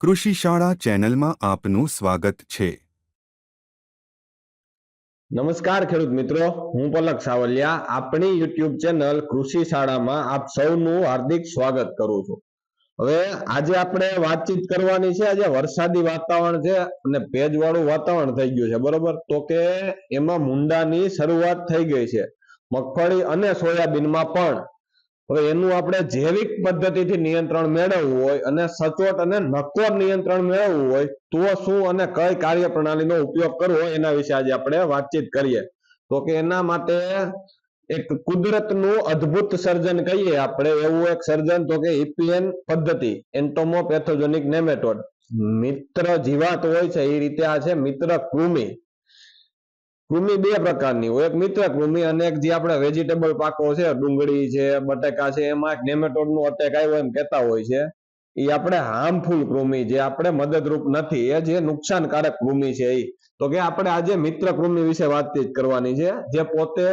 કૃષિ શાળા ચેનલમાં આપનું સ્વાગત છે. નમસ્કાર ખેડૂત મિત્રો, હું પલક સાવલિયા, આપણી યુટ્યુબ ચેનલ કૃષિ શાળામાં આપ સૌનું હાર્દિક સ્વાગત કરું છું. હવે આજે આપણે વાતચીત કરવાની છે, આજે વરસાદી વાતાવરણ છે અને ભેજ વાળું વાતાવરણ થઈ ગયું છે, બરોબર? તો કે એમાં મુંડાની શરૂઆત થઈ ગઈ છે. મગફળી અને સોયાબીનમાં પણ હવે એનું આપણે જૈવિક પદ્ધતિથી નિયંત્રણ મેળવવું હોય અને સચોટ અને નક્કોર નિયંત્રણ મેળવવું હોય, તો શું અને કઈ કાર્યપ્રણાલીનો ઉપયોગ કરવો એના વિશે આજે આપણે વાતચીત કરીએ. તો કે એના માટે એક કુદરતનું અદ્ભુત સર્જન કહીએ આપણે, એવું એક સર્જન તો કે ઇપીએન પદ્ધતિ, એન્ટોમોપેથોજેનિક નેમેટોડ. મિત્ર જીવાત હોય છે, એ રીતે આ છે મિત્ર કૃમિ. કૃમિ બે પ્રકારની હોય. એક મિત્ર કૃમિ અને એક જે આપણે વેજીટેબલ પાકો છે, ડુંગળી છે, બટેકા છે, એમાં નેમેટોડનું અટેક આવ્યો એમ કહેતા હોય છે. એ આપણે હાર્મફુલ કૃમિ જે આપણે મદદરૂપ નથી, એ જે નુકસાનકારક કૃમિ છે એ તો કે આપણે આજે મિત્ર કૃમિ વિશે વાતચીત કરવાની છે. જે પોતે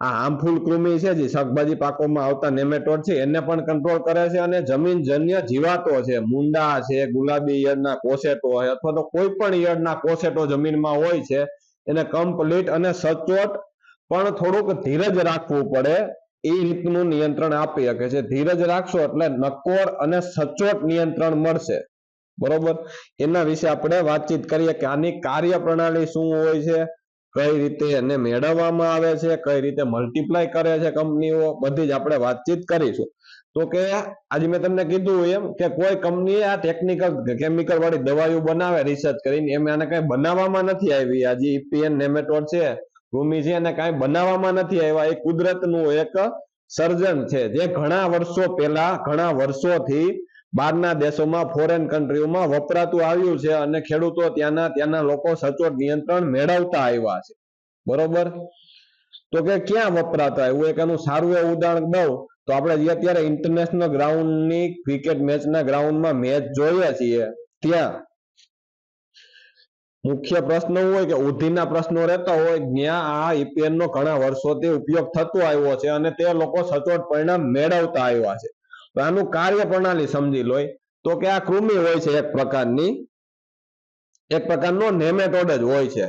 આ હાર્મફુલ કૃમિ છે, જે શાકભાજી પાકોમાં આવતા નેમેટોડ છે, એને પણ કંટ્રોલ કરે છે અને જમીનજન્ય જીવાતો છે. મુંડા છે, ગુલાબી ઈયળના કોસેટો હોય અથવા તો કોઈ પણ ઈયળના કોસેટો જમીનમાં હોય છે એને કમ્પ્લીટ અને સચોટ પણ થોડુંક ધીરજ રાખવું પડે એ રીતનું નિયંત્રણ આપી શકે છે. ધીરજ રાખશો એટલે નકોર અને સચોટ નિયંત્રણ મળશે. બરોબર? એના વિશે આપણે વાતચીત કરીએ કે આની કાર્યપ્રણાલી શું હોય છે? કઈ રીતે એને મેળવવામાં આવે છે, કઈ રીતે મલ્ટીપ્લાય કરે છે કંપનીઓ બધી જ આપણે વાતચીત કરીશું. તો કે આજે મેં તમને કીધું એમ કે કોઈ કંપનીએ આ ટેકનિકલ કેમિકલ વાળી દવાઈઓ બનાવે રિસર્ચ કરીને, એમ આને કઈ બનાવવામાં નથી આવી. આ ઇપીએન નેમેટોડ છે, ભૂમિ છે, એને કાંઈ બનાવવામાં નથી આવ્યા. એ કુદરતનું એક સર્જન છે, જે ઘણા વર્ષો પહેલા, ઘણા વર્ષોથી બહારના દેશોમાં ફોરેન કન્ટ્રીઓમાં વપરાતું આવ્યું છે અને ખેડૂતો ત્યાંના ત્યાંના લોકો સચોટ નિયંત્રણ મેળવતા આવ્યા છે. બરોબર? તો કે ક્યાં વપરાતા? એવું એક એનું સારું એવું ઉદાહરણ દઉં. તો આપણે જે અત્યારે ઇન્ટરનેશનલ ગ્રાઉન્ડની ક્રિકેટ મેચના ગ્રાઉન્ડમાં મેચ જોઈએ છીએ, ત્યાં મુખ્ય પ્રશ્ન હોય કે ઉધીના પ્રશ્નો રહેતા હોય, ત્યાં આ ઈપીએન નો ઘણા વર્ષોથી ઉપયોગ થતો આવ્યો છે અને તે લોકો સચોટ પરિણામ મેળવતા આવ્યા છે. આનું કાર્ય પ્રણાલી સમજી લો તો કે આ કૃમિ હોય છે એક પ્રકારની, એક પ્રકારનો નેમેટોડ જ હોય છે.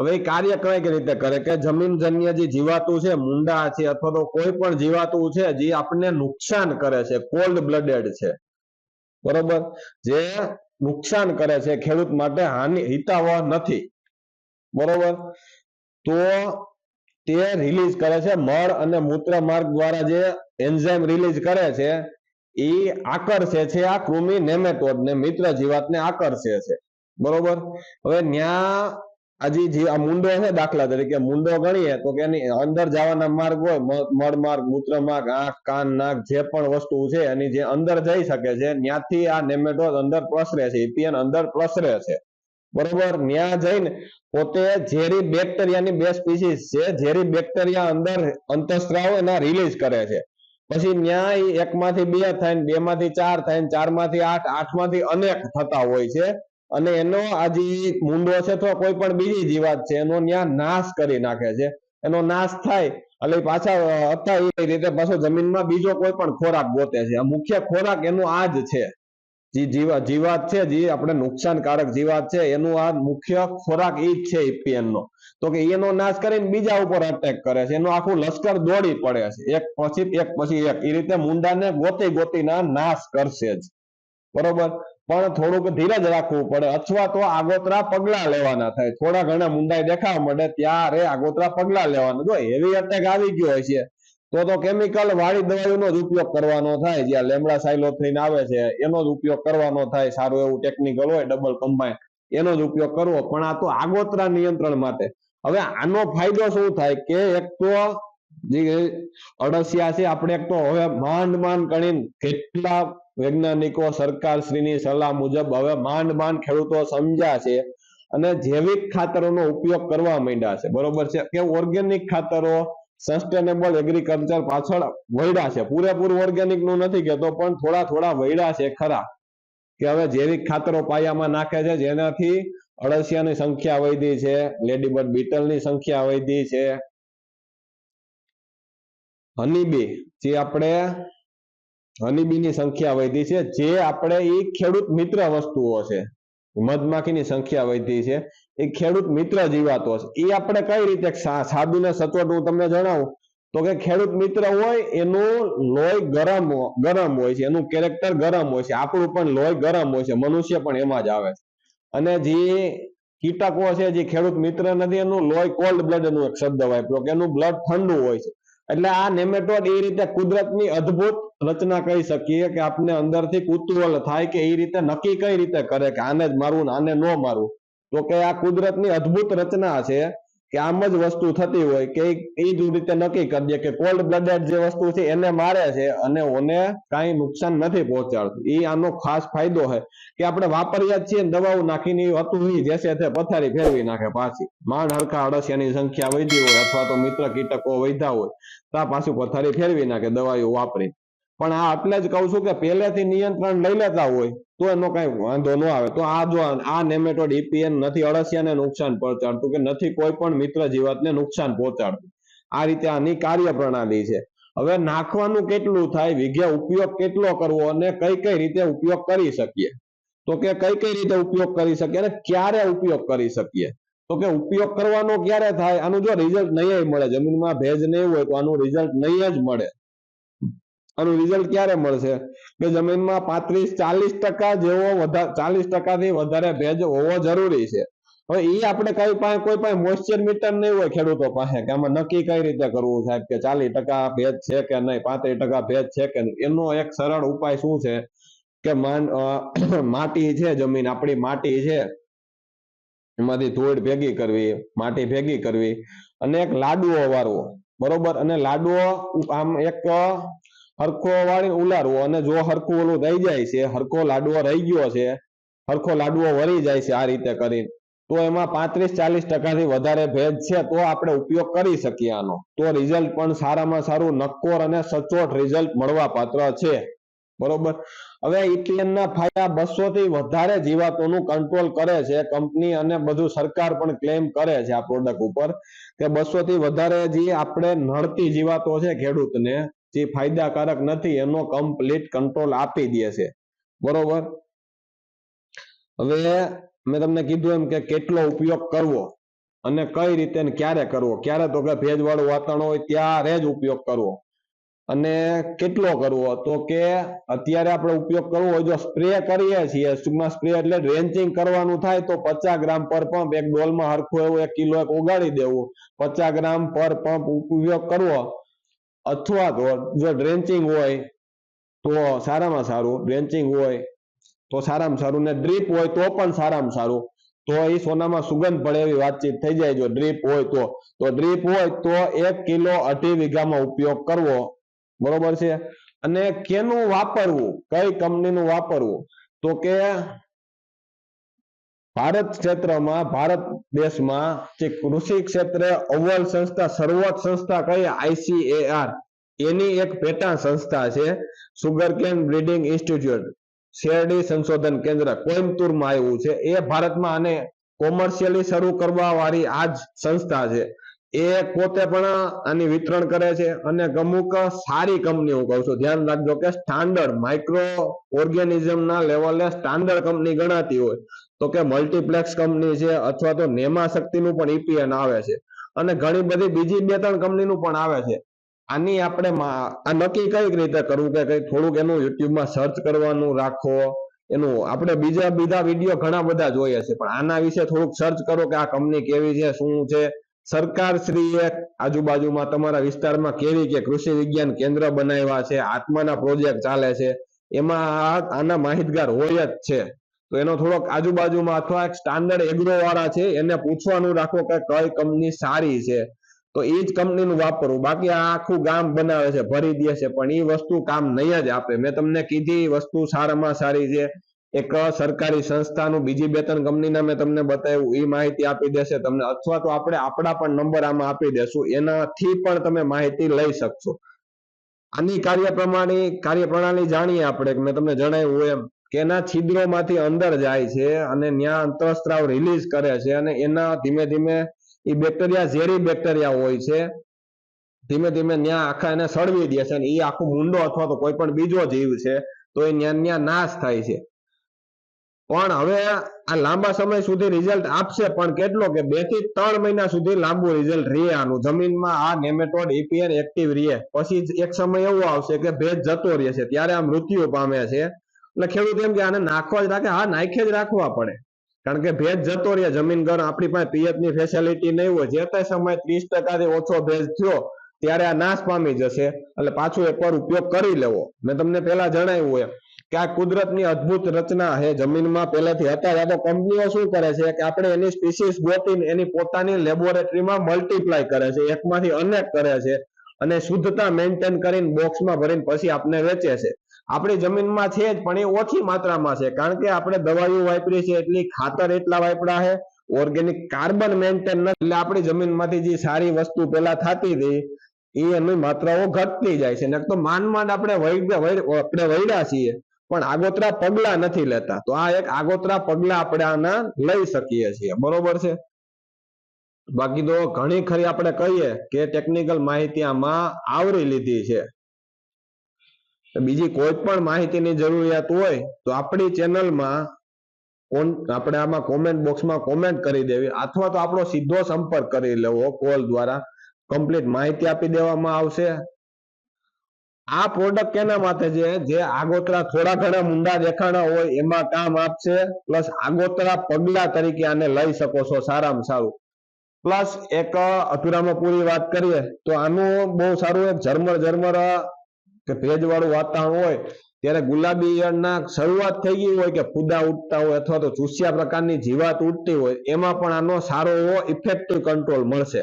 હવે એ કાર્ય કઈ રીતે કરે? કે જમીનજન્ય જે જીવાતું છે, મુંડા છે અથવા તો કોઈ પણ જીવાતું છે, જે આપણને નુકસાન કરે છે, કોલ્ડ બ્લડેડ છે. બરોબર? જે નુકસાન કરે છે ખેડૂત માટે હાનિ, હિતાવહ નથી. બરોબર? તો તે રિલીઝ કરે છે, મળ અને મૂત્ર માર્ગ દ્વારા જે એન્ઝાઇમ રિલીઝ કરે છે, એ આકર્ષે છે આ કૃમિ નેમેટોડ ને મિત્ર જીવાતને આકર્ષે છે. બરોબર? હવે ન્યા હજી જે આ મુંડો છે દાખલા તરીકે, મુંડો ગણીએ તો કે એની અંદર જવાના માર્ગ હોય મળ માર્ગ, મૂત્ર માર્ગ, આંખ, કાન, નાક, જે પણ વસ્તુ છે એની જે અંદર જઈ શકે છે ત્યાંથી આ નેમેટોડ અંદર પ્રસરે છે ઇપિયન અંદર પ્રસરે છે. બરોબર? ત્યાં જઈને પોતે ઝેરી બેક્ટેરિયાની બે સ્પીસીસ છે, ઝેરી બેક્ટેરિયા અંદર અંતસ્ત્રાવ એના રિલીઝ કરે છે. પછી ન્યાય એકમાંથી બે થાય બે માંથી ચાર થાય ચારમાંથી આઠ આઠમાંથી અનેક થતા હોય છે. અને એનો આ જે મૂંડો છે અથવા કોઈ પણ બીજી જીવાત છે, એનો ત્યાં નાશ કરી નાખે છે. એનો નાશ થાય, એટલે પાછા હતા એ રીતે પાછો જમીનમાં બીજો કોઈ પણ ખોરાક ગોતે છે. આ મુખ્ય ખોરાક એનો આ જ છે. જે જીવા જીવાત છે, જે આપણે નુકસાનકારક જીવાત છે, એનું આ મુખ્ય ખોરાક એ જ છે ઇપીએન નો. તો કે એનો નાશ કરીને બીજા ઉપર અટેક કરે છે. એનું આખું લશ્કર દોડી પડે છે. એક પછી એક પછી, એક. એ રીતે મુંડાને ગોતી ગોતીના નાશ કરશે જ. બરોબર? પણ થોડુંક ધીરજ રાખવું પડે. અથવા તો આગોતરા પગલા લેવાના થાય. થોડા ઘણા મુંડાઈ દેખાવા મળે, ત્યારે આગોતરા પગલા લેવાના. જો હેવી અટેક આવી ગયો હોય છે તો તો કેમિકલ વાળી દવાઈઓનો જ ઉપયોગ કરવાનો થાય. જ્યાં લેમડા સાયલોથ્રીન આવે છે, એનો જ ઉપયોગ કરવાનો થાય. સારું એવું ટેકનિકલ હોય ડબલ કમ્બાઈન એનો જ ઉપયોગ કરવો. પણ આ તો આગોતરા નિયંત્રણ માટે. હવે આનો ફાયદો શું થાય કે એક તો જે અળસિયા છે, આપણે એક તો હવે માંડ માંડ કરીને કેટલા વૈજ્ઞાનિકો સરકાર શ્રીની સલાહ મુજબ હવે માંડ માંડ ખેડૂતો સમજ્યા છે અને જૈવિક ખાતરોનો ઉપયોગ કરવા માંડ્યા છે. બરોબર છે? કે ઓર્ગેનિક ખાતરો સસ્ટેનેબલ એગ્રીકલ્ચર પાછળ વૈડા છે. પૂરેપૂરું ઓર્ગેનિકનું નથી કહેતો, પણ થોડા થોડા વૈડા છે ખરા. કે હવે જૈવિક ખાતરો પાયામાં નાખે છે, જેનાથી અળસિયાની સંખ્યા વધી છે લેડીબર્ડ બીટલની સંખ્યા વધી છે. હનીબી જે આપણે હનીબીની સંખ્યા વધી છે, જે આપણે એ ખેડૂત મિત્ર વસ્તુઓ છે. મધમાખીની સંખ્યા વધી છે. એ ખેડૂત મિત્ર જીવાતો છે એ આપણે કઈ રીતે સાબુના સચોટ હું તમને જણાવું. તો કે ખેડૂત મિત્ર હોય, એનું લોહી ગરમ ગરમ હોય છે. એનું કેરેક્ટર ગરમ હોય છે. આપણું પણ લોહી ગરમ હોય છે. મનુષ્ય પણ એમાં જ આવે છે. અને જે કીટકો છે, જે ખેડૂત મિત્ર નથી, એનું લોહી કોલ્ડ બ્લડ એનું એક શબ્દ વાપર્યો કે એનું બ્લડ ઠંડુ હોય છે. એટલે આ નેમેટોડ એ રીતે કુદરતની અદ્ભુત રચના કહી શકીએ કે આપને અંદરથી કુતૂહલ થાય કે એ રીતે નક્કી કઈ રીતે કરે કે આને જ મારવું આને ન મારવું. તો કે આ કુદરતની અદ્ભુત રચના છે કે આમ જ વસ્તુ થતી હોય કે એ જ રીતે નક્કી કરી દે કે કોલ્ડ બ્લડેડ જે વસ્તુ છે એને મારે છે અને ઓને કાંઈ નુકસાન નથી પહોંચાડતું. એ આનો ખાસ ફાયદો છે કે આપણે વાપરીએ છીએ દવાઓ નાખીને હતું જે જેસે તે પથારી ફેરવી નાખે પાછી. માંડ, હરખા, અળસિયાની સંખ્યા વધી હોય અથવા તો મિત્ર કીટકો વધ્યા હોય તો પાછું પથારી ફેરવી નાખે દવાઓ વાપરી પણ આ એટલે જ કહું છું કે પહેલેથી નિયંત્રણ લઈ લેતા હોય, તો એનો કઈ વાંધો ન આવે. તો આ જો આ નેમેટોડ ઈપીએન નથી અળસિયાને નુકસાન પહોંચાડતું કે નથી કોઈ પણ મિત્ર જીવાતને નુકસાન પહોંચાડતું. આ રીતે આની કાર્ય પ્રણાલી છે. હવે નાખવાનું કેટલું થાય, વિઘે ઉપયોગ કેટલો કરવો અને કઈ કઈ રીતે ઉપયોગ કરી શકીએ? તો કે કઈ કઈ રીતે ઉપયોગ કરી શકીએ અને ક્યારે ઉપયોગ કરી શકીએ? તો કે ઉપયોગ કરવાનો ક્યારે થાય? આનું જો રિઝલ્ટ નહીં મળે, જમીનમાં ભેજ નહીં હોય તો આનું રિઝલ્ટ નહીં જ મળે. આનું રિઝલ્ટ ક્યારે મળશે? કે જમીનમાં પાંત્રીસ, ચાલીસ ટકા જેવો ચાલીસ ટકાથી વધારે ભેજ હોવો જરૂરી છે. હવે એ આપણે કઈ પાસે, કોઈ પાસે મોઇશ્ચર મીટર નહીં હોય ખેડૂતો પાસે, કે આમાં નક્કી કઈ રીતે કરવું સાહેબ, કે ચાલીસ ટકા ભેજ છે કે નહીં, પાંત્રીસ ટકા ભેજ છે કે એનો એક સરળ ઉપાય શું છે? કે માટી છે જમીન, આપણી માટી છે. એમાંથી ધૂળ ભેગી કરવી, માટી ભેગી કરવી અને એક લાડુઓ વાળવો બરોબર? અને લાડુઓ આમ એક હરખો વાળીને ઉલારવો અને જો હરખું ઓલું રહી જાય છે, હરખો લાડવો રહી ગયો છે, હરખો લાડવો વળી જાય છે આ રીતે કરીને, તો એમાં પાંત્રીસ ચાલીસ ટકાથી વધારે ભેજ છે તો આપણે ઉપયોગ કરી શકીએ આનો. તો રિઝલ્ટ પણ સારામાં સારું, નક્કોર અને સચોટ રિઝલ્ટ મળવા પાત્ર છે. બરોબર? હવે ETN ના ફાયદા બસો થી વધારે જીવાતોનું કંટ્રોલ કરે છે, કંપની અને બધું સરકાર પણ ક્લેમ કરે છે આ પ્રોડક્ટ ઉપર, કે બસો થી વધારે જે આપણે નડતી જીવાતો છે ખેડૂતને જે ફાયદાકારક નથી, એનો કમ્પ્લીટ કંટ્રોલ આપી દે બરોબર? હવે મેં તમને કીધું એમ કે કેટલો ઉપયોગ કરવો અને કઈ રીતે ક્યારે કરવો? ક્યારે તો કે ભેજવાળું વાતાવરણ હોય ત્યારે જ ઉપયોગ કરવો. અને કેટલો કરવો? તો કે અત્યારે આપણે ઉપયોગ કરવો હોય જો સ્પ્રે કરીએ છીએ, ટૂંકમાં સ્પ્રે એટલે રેન્ચિંગ કરવાનું થાય તો પચાસ ગ્રામ પર પંપ એક ડોલમાં હરખું એવું એક કિલો એક ઉગાડી દેવું. પચાસ ગ્રામ પર પંપ ઉપયોગ કરવો. અથવા તો જો ડ્રેન્ચિંગ હોય, તો સારામાં સારું. ડ્રેન્ચિંગ હોય, તો સારામાં સારું. ને ડ્રીપ હોય, તો પણ સારામાં સારું. તો એ સોનામાં સુગંધ પડે એવી વાતચીત થઈ જાય. જો ડ્રીપ હોય તો. તો ડ્રીપ હોય તો એક કિલો અઢી વીઘામાં ઉપયોગ કરવો. બરોબર છે? અને કેનું વાપરવું? કઈ કંપનીનું વાપરવું? તો કે ભારત ક્ષેત્રમાં, ભારત દેશમાં જે કૃષિ ક્ષેત્રે અવ્વલ સંસ્થા સર્વોચ્ચ સંસ્થા કઈ? આઈસીએઆર એની એક પેટા સંસ્થા છે સુગર કેન બ્રીડિંગ ઇન્સ્ટિટ્યૂટ શેરડી સંશોધન કેન્દ્ર કોઈમ્બતુરમાં આવ્યું છે. એ ભારતમાં આને કોમર્શિયલી શરૂ કરવા વાળી આ જ સંસ્થા છે. એ પોતે પણ આની વિતરણ કરે છે અને અમુક સારી કંપની હું કહું છું. ધ્યાન રાખજો કે સ્ટાન્ડર્ડ માઇક્રો ઓર્ગેનિઝમ ના લેવલે સ્ટાન્ડર્ડ કંપની ગણાતી હોય. તો કે મલ્ટીપ્લેક્સ કંપની છે અથવા તો નેમા શક્તિનું પણ ઈપીએન આવે છે. અને ઘણી બધી બીજી બે ત્રણ કંપનીનું પણ આવે છે. આની આપણે આ નક્કી કઈ રીતે કરવું કે કઈ થોડુંક એનું યુટ્યુબમાં સર્ચ કરવાનું રાખો. એનું આપણે બીજા બીજા વીડિયો ઘણા બધા જોઈએ છે. પણ આના વિશે થોડુંક સર્ચ કરો કે આ કંપની કેવી છે, શું છે? સરકાર શ્રીએ આજુબાજુમાં તમારા વિસ્તારમાં કેવી કે કૃષિ વિજ્ઞાન કેન્દ્ર બનાવ્યા છે, આત્માના પ્રોજેક્ટ ચાલે છે, એમાં આના માહિતગાર હોય જ છે. તો એનો થોડોક આજુબાજુમાં અથવા સ્ટાન્ડર્ડ એગ્રો વાળા છે, એને પૂછવાનું રાખો કે કઈ કંપની સારી છે. તો એ જ કંપનીનું વાપરવું બાકી આ આખું ગામ બનાવે છે, ભરી દે છે, પણ એ વસ્તુ કામ નહીં જ આપે. મેં તમને કીધી વસ્તુ સારામાં સારી છે. એક સરકારી સંસ્થાનું બીજી બે ત્રણ કંપનીના મેં તમને બતાવ્યું એ માહિતી આપી દેશે તમને. અથવા તો આપણે આપણા પણ નંબર આમાં આપી દેશું. એનાથી પણ તમે માહિતી લઈ શકશો. આની કાર્ય પ્રમાણે કાર્યપ્રણાલી જાણીએ આપણે મેં તમને જણાવ્યું એમ, કે એના છિદ્રોમાંથી અંદર જાય છે અને ત્યાં અંતઃસ્ત્રાવ રિલીઝ કરે છે અને એના ધીમે ધીમે એ બેક્ટેરિયા ઝેરી બેક્ટેરિયા હોય છે, ધીમે ધીમે ત્યાં આખા એને સળવી દે છે અને એ આખો મુંડો અથવા તો કોઈ પણ બીજો જીવ છે, તો એ ત્યાં ત્યાં નાશ થાય છે. પણ હવે આ લાંબા સમય સુધી રિઝલ્ટ આપશે, પણ કેટલો કે બેથી ત્રણ મહિના સુધી લાંબુ રિઝલ્ટ રહે આનું. જમીનમાં આ નેમેટોડ ઇપીએન એક્ટિવ રહે. પછી એક સમય એવો આવશે કે ભેજ જતો રહે છે ત્યારે આ મૃત્યુ પામે છે. એટલે ખેડૂત એમ કે આને નાખવા જ રાખે, હા, નાખે જ રાખવા પડે. કારણ કે ભેજ જતો રહે. જમીન ઘર આપણી પાસે પિયતની ફેસિલિટી નહીં હોય. જે તે સમય ત્રીસ ટકાથી ઓછો ભેજ થયો, ત્યારે આ નાશ પામી જશે. એટલે પાછું એકવાર ઉપયોગ કરી લેવો. મેં તમને પહેલા જણાવ્યું એમ. કે આ કુદરતની અદ્ભુત રચના છે જમીનમાં પહેલાથી હતા તો કંપનીઓ શું કરે છે? કે આપણે એની સ્પીસીસ ગોતીને એની પોતાની લેબોરેટરીમાં મલ્ટીપ્લાય કરે છે, એકમાંથી અનેક કરે છે અને શુદ્ધતા મેન્ટેન કરીને બોક્સમાં ભરીને પછી આપણે વેચે છે. આપણી જમીનમાં છે જ, પણ એ ઓછી માત્રામાં છે. કારણ કે આપણે દવાઈઓ વાપરી છે એટલી ખાતર એટલા વાપરા છે ઓર્ગેનિક કાર્બન મેન્ટેન નથી. એટલે આપણી જમીનમાંથી જે સારી વસ્તુ પેલા થતી હતી એ એની માત્રાઓ ઘટતી જાય છે. ને તો માંડ માંડ આપણે વૈડા છીએ. પણ આગોતરા પગલા નથી લેતા. તો આ એક આગોતરા પગલા આપણે આના લઈ શકીએ છીએ. બરોબર છે? બાકી તો ઘણી ખરી આપણે કહીએ કે ટેકનિકલ માહિતી આમાં આવરી લીધી છે. બીજી કોઈ પણ માહિતીની જરૂરિયાત હોય તો આપણી ચેનલમાં કોન, આપણે આમાં કોમેન્ટ બોક્સમાં કોમેન્ટ કરી દેવી. અથવા તો આપણો સીધો સંપર્ક કરી લેવો કોલ દ્વારા. કમ્પ્લીટ માહિતી આપી દેવામાં આવશે. આ પ્રોડક્ટ કેના માટે છે? જે આગોતરા થોડા ઘણા મુંડા દેખાણા હોય, એમાં કામ આપશે. પ્લસ આગોતરા પગલા તરીકે આને લઈ શકો છો. સારામાં સારું. પ્લસ એક અધૂરામાં પૂરી વાત કરીએ, તો આનું બહુ સારું એક ઝરમર ઝરમર કે ભેજવાળું વાતાવરણ હોય, ત્યારે ગુલાબી ઈયળના શરૂઆત થઈ ગઈ હોય કે ફૂદા ઉઠતા હોય અથવા તો ચૂસ્યા પ્રકારની જીવાત ઉઠતી હોય, એમાં પણ આનો સારો એવો ઇફેક્ટિવ કંટ્રોલ મળશે.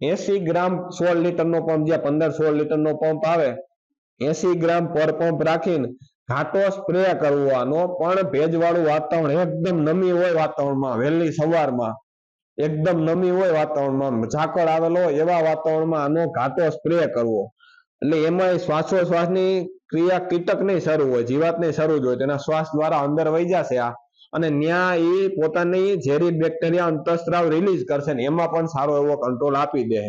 એસી ગ્રામ સોળ લીટરનો પંપ જ્યાં પંદર સોળ લીટરનો પંપ આવે એસી ગ્રામ પર પંપ રાખીને ઘાટો સ્પ્રે કરવો પણ ભેજવાળું વાતાવરણ એકદમ નમી હોય વાતાવરણમાં. વહેલી સવારમાં એકદમ નમી હોય વાતાવરણમાં. ઝાકળ આવેલો એવા વાતાવરણમાં આનો ઘાટો સ્પ્રે કરવો. એટલે એમાં શ્વાસોશ્વાસની ક્રિયા કીટક નહીં શરૂ હોય જીવાત નહીં શરૂ જ હોય. તેના શ્વાસ દ્વારા અંદર વહી જશે આ. અને ન્યા એ પોતાની ઝેરી બેક્ટેરિયા અંતસ્ત્રાવ રિલીઝ કરશે ને એમાં પણ સારો એવો કંટ્રોલ આપી દે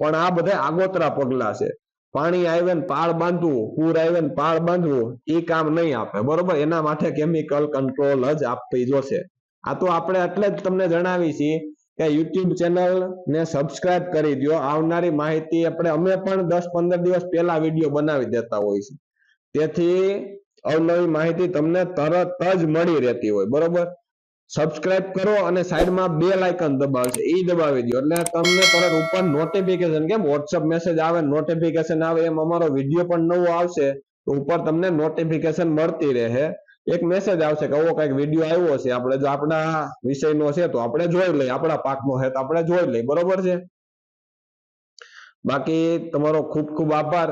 પણ આ બધા આગોતરા પગલા છે. પાણી આવે ને પાળ બાંધવું, પૂર આવે ને પાળ બાંધવું એ કામ નહીં આપે, બરોબર? એના માટે કેમિકલ કંટ્રોલ જ આપવી જોશે. આ તો આપણે એટલે જ તમને જણાવી છીએ કે યુટ્યુબ ચેનલ ને સબસ્ક્રાઇબ કરી દો આવનારી માહિતી આપણે, અમે પણ દસ પંદર દિવસ પહેલા વીડિયો બનાવી દેતા હોય છે. તેથી અવનવી માહિતી તમને તરત જ મળી રહેતી હોય, બરોબર? સબસ્ક્રાઇબ કરો અને સાઈડમાં બે લાઇકન દબાવશે એ દબાવી દો એટલે તમને તરત ઉપર નોટિફિકેશન કેમ? વોટ્સઅપ મેસેજ આવે નોટિફિકેશન આવે, એમ અમારો વીડિયો પણ નવો આવશે, તો ઉપર તમને નોટિફિકેશન મળતી રહે. એક મેસેજ આવશે કે આવો કંઈક વીડિયો આવ્યો છે. આપણે જો આપણા વિષયનો છે, તો આપણે જોઈ લઈએ. આપણા પાકનો છે, તો આપણે જોઈ લઈએ. બરોબર છે? બાકી તમારો ખૂબ ખૂબ આભાર.